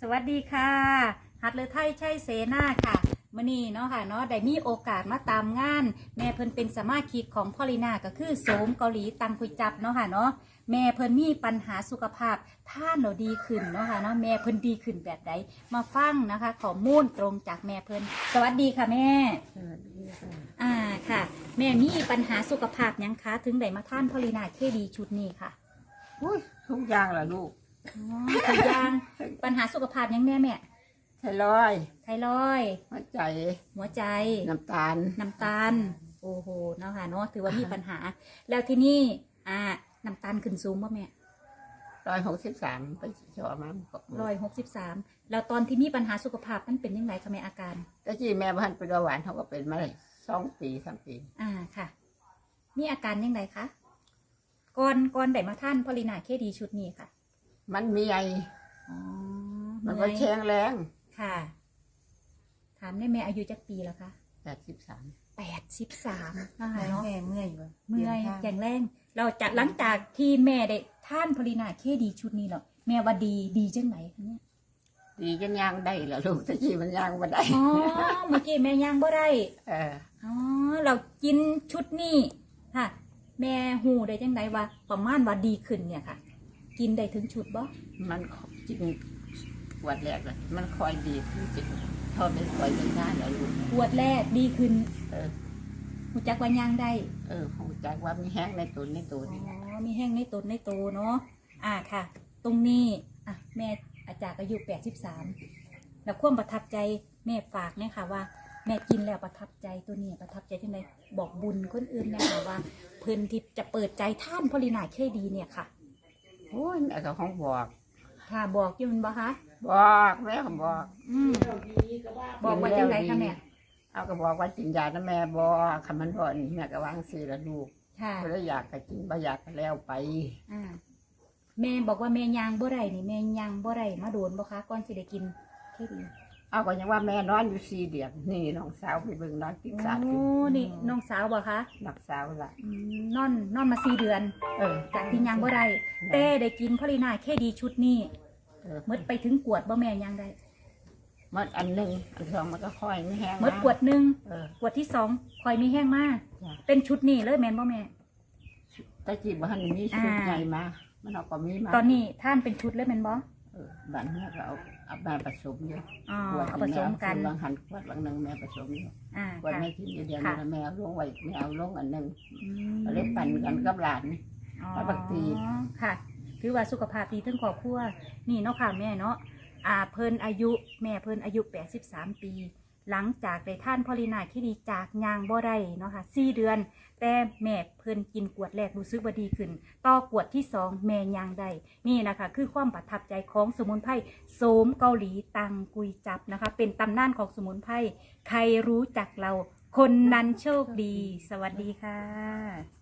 สวัสดีค่ะฮัดเลอไทยใช่เสนาค่ะมื่อนี้เนาะค่ะเนาะได้มีโอกาสมาตามงาน แม่เพิ่นเป็นสมาชิกของพอลินาก็คือโสมเกาหลีตังคุยจับเนาะค่ะเนาะแม่เพิ่นมีปัญหาสุขภาพท่านเราดีขึ้นเนาะค่ะเนาะแม่เพิ่นดีขึ้นแบบใดมาฟังนะคะข้อมูลตรงจากแม่เพิ่นสวัสดีค่ะแม่ สวัสดีค่ะอ่าค่ะ แม่มีปัญหาสุขภาพหยังคะถึงได้มาท่านพอลินาเคดีชุดนี้ค่ะ อุ้ยทุกอย่างล่ะลูก อ๋อทุกอย่างปัญหาสุขภาพหยังแม่แม่ไทรอยด์ไทรอยด์หัวใจ หัวใจ น้ำตาล น้ำตาล โอ้โหเนาะค่ะเนาะถือว่ามีปัญหา แล้วที่นี่อ่าน้ำตาลขึ้นสูงป่ะแม่ร้อยหกสิบสามไปชอมาบอกร้อยหกสิบสามแล้วตอนที่มีปัญหาสุขภาพมันเป็นยังไงคะแม่อาการแต่ที่แม่บ้านเป็นเบาหวานเขาก็เป็นมาได้สองปีสามปี อ่าค่ะ มีอาการยังไงคะก่อนก่อนได้มาท่านพอลินาเคดีชุดนี้ค่ะ มันมีไออ๋อมันเมื่ก็อยแข็งแรงค่ะ ถามได้แม่อายุจักปีแล้วคะแปดสิบสามแปดสิบสามนะคะเนาะเนาะเมื่อยอยู่เมื่อยอย่างแรงเราจัดหลังจากที่แม่ได้ท่านพลินาเคดีชุดนี้แล้วแม่ว่าดีดีจังไหนคะเนี่ยดีจนย่างได้ล่ะลูกแต่ที่มันย่างมาได้อ๋อเมื่อกี้แม่ย่างบ่ได้เอออ๋อเรากินชุดนี้ค่ะ แม่หูได้จังไหนว่าประมาณว่าดีขึ้นเนี่ยค่ะ กินได้ถึงชุดบ่มันจริงวันแรกเลยมันคอยดีขึ้นจริงพอเป็นคอยเป็นหน้าแล้วลูกขวดแรกดีขึ้นเออหูจักว่าย่างได้ เออหูจักว่ามีแห้งในตัวในตัวอ๋นี่อมีแห้งในตนในโตเนาะอ่าค่ะ ตรงนี้อะแม่อาจารย์อายุแปดสิบสามแล้วความประทับใจแม่ฝากเนี่ยค่ะว่าแม่กินแล้วประทับใจตัวนี้ประทับใจที่ไหนบอกบุญคนอื่นเนะคะว่าเพิ่นที่จะเปิดใจท่านพลินาเคดีเนี่ยค่ะ โอ้ยแม่ก็ของบอก ค่ะบอกอยู่มันบ่คะบอกแม่ก็บอก อืมบอกว่าจังไรคะแม่เอาก็บอกว่ากินยานะแม่บอกคำมันบอกนี่แม่ก็วางสีละลูกค่ะก็เลยอยากก็กินบ่อยากก็แล้วไปอ่าแม่บอกว่าแม่ยางบ่ไรนี่แม่ยางบ่ไรมาโดนบ่คะก่อนสิได้กินเคดี เอาก็ยังว่าแม่นอนอยู่สี่เดือนนี่น้องสาวไปเบิ่งนอนติดสาดโอ้นี่น้องสาวบ่คะนักสาวละอืมนอนนอนมาสี่เดือนเออจากที่ยังบ่ได้แต่ได้กินพลินาแค่ดีชุดนี้เออหมดไปถึงกวดบ่แม่ยังได้หมันอันหนึ่งอันสองมันก็ค่อยไม่แห้งหมดกวดหนึ่งเออ กวดที่สองคอยมีแห้งมาก จ้ะ เป็นชุดนี้เลยแม่นบ่แม่ แต่จีบบ้านมีชุดอ่า ใหญ่มามันเอาก็มีมาตอนนี้ท่านเป็นชุดเลยแม่นบ่เออบ้านแม่ก็เอา เอามาผสมอยู่อ๋อขวดเอาผสมกันบางหันขวดบางหนึ่งแม่ผสมอยู่อ่าขวดค่ะแม่กินอยู่เดียวค่ะนี่แม่เอาลงไว้แม่เอาลงอันหนึ่งอืมก็เลยปั่นกันกับหลานอ๋อแล้วบางทีค่ะ ถือว่าสุขภาพดีทั้งครอบครัว นี่เนาะค่ะแม่เนาะ อ่าเพิ่นอายุแม่เพิ่นอายุ 83 ปี หลังจากได้ท่านพอลินาคิดีจากยางบ่ได้เนาะค่ะ4เดือน แต่แม่เพิ่นกินกวดแรกรู้สึกว่าดีขึ้น ต่อกวดที่สองแม่ยางได้นี่นะคะ คือความประทับใจของสมุนไพรโสมเกาหลีตังกุยจับนะคะ เป็นตำนานของสมุนไพรใครรู้จักเรา คนนั้นโชคดี สวัสดีค่ะ